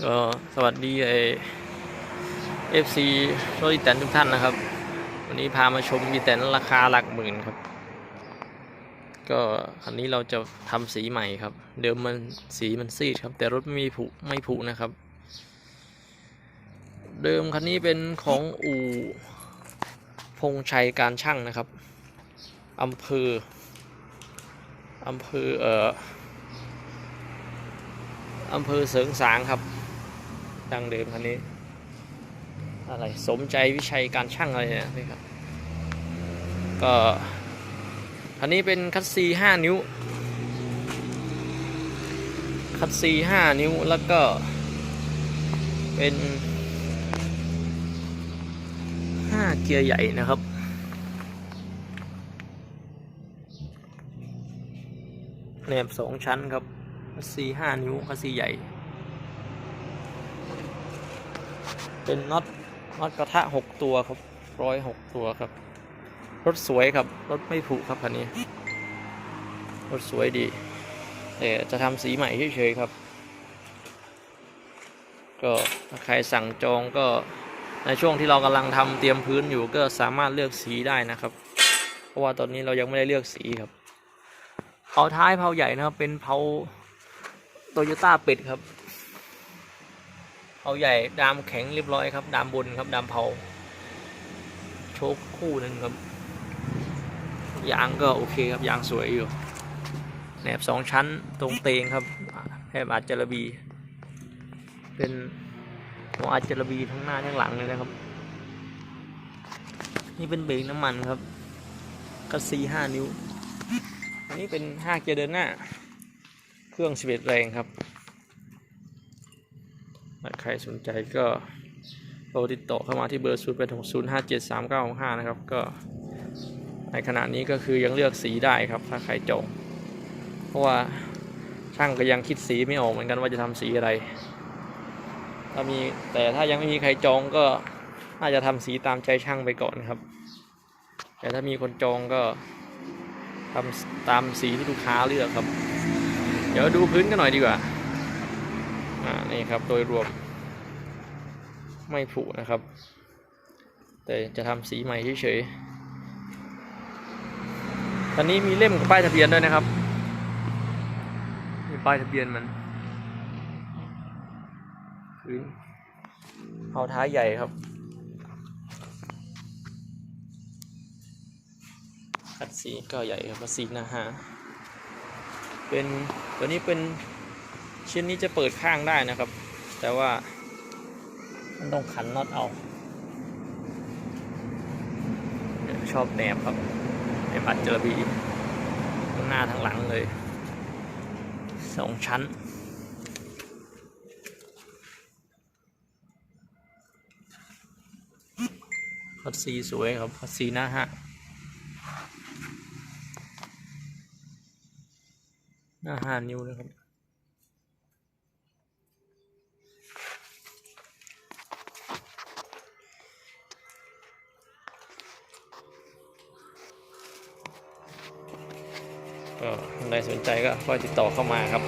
ก็สวัสดีไอเอฟซีโรดิแตนทุกท่านนะครับ วันนี้พามาชมมีแตนราคาหลักหมื่นครับ ก็คันนี้เราจะทำสีใหม่ครับ เดิมมันสีมันซีดครับ แต่รถไม่มีผุไม่ผุนะครับ เดิมคันนี้เป็นของอู่พงชัยการช่างนะครับอำเภออำเภอเอ่ออำเภอเสริงสางครับ ดังเดิมคันนี้ อะไรสมใจวิชัยการช่างอะไรเนี่ยนี่ครับก็คันนี้เป็นคัตซีห้านิ้ว คัตซีห้านิ้วแล้วก็เป็นห้าเกียร์ใหญ่นะครับแหนบสองชั้นครับคัสซีห้านิ้วคัสซีใหญ่ เป็นน็อตน็อตกระทะหกตัวครับร้อยหกตัวครับ รถสวยครับ รถไม่ผุครับคันนี้ รถสวยดีแต่จะทำสีใหม่เฉยๆครับ ก็ถ้าใครสั่งจองก็ในช่วงที่เรากำลังทำเตรียมพื้นอยู่ก็สามารถเลือกสีได้นะครับ เพราะว่าตอนนี้เรายังไม่ได้เลือกสีครับเผาท้ายเผาใหญ่นะครับ เป็นเผาโตโยต้าเป็ดครับ เผาใหญ่ดามแข็งเรียบร้อยครับ ดามบนครับ ดามเผา โชคคู่หนึ่งครับ ยางก็โอเคครับ ยางสวยอยู่แหนบสองชั้นตรงเตงครับแหนบอาจจระบี เป็นหัวอาจจระบีทั้งหน้าทั้งหลังเลยนะครับ นี่เป็นเบรกน้ำมันครับก็ซีห้านิ้ว อันนี้เป็นห้าเกียร์เดินหน้า เครื่อง11แรงครับ ใครสนใจก็โทรติดต่อเข้ามาที่เบอร์ 0 8 6 0 5 7 3 9 6 5 นะครับ ก็ในขณะนี้ก็คือยังเลือกสีได้ครับถ้าใครจองเพราะว่าช่างก็ยังคิดสีไม่ออกเหมือนกันว่าจะทำสีอะไร ถ้ามีแต่ถ้ายังไม่มีใครจองก็น่าจะทำสีตามใจช่างไปก่อนครับ แต่ถ้ามีคนจองก็ทำตามสีที่ลูกค้าเลือกครับ เดี๋ยวดูพื้นกันหน่อยดีกว่า อ่านี่ครับโดยรวมไม่ผุนะครับ แต่จะทำสีใหม่เฉยๆตอนนี้มีเล่มกับป้ายทะเบียนด้วยนะครับมีป้ายทะเบียนมันพื้นเอาท้ายใหญ่ครับคัดสีก็ใหญ่ครับสีหนาฮะเป็นตัวนี้เป็น ชิ้นนี้จะเปิดข้างได้นะครับ แต่ว่ามันต้องขันน็อตเอาชอบแหนบครับแหนบอัดเจอบีทั้งหน้าทั้งหลังเลยสองชั้นคัดสีสวยครับคัดสีหน้าฮะหน้าห้านิ้วนะครับ ก็ใครสนใจก็ค่อยติดต่อเข้ามาครับ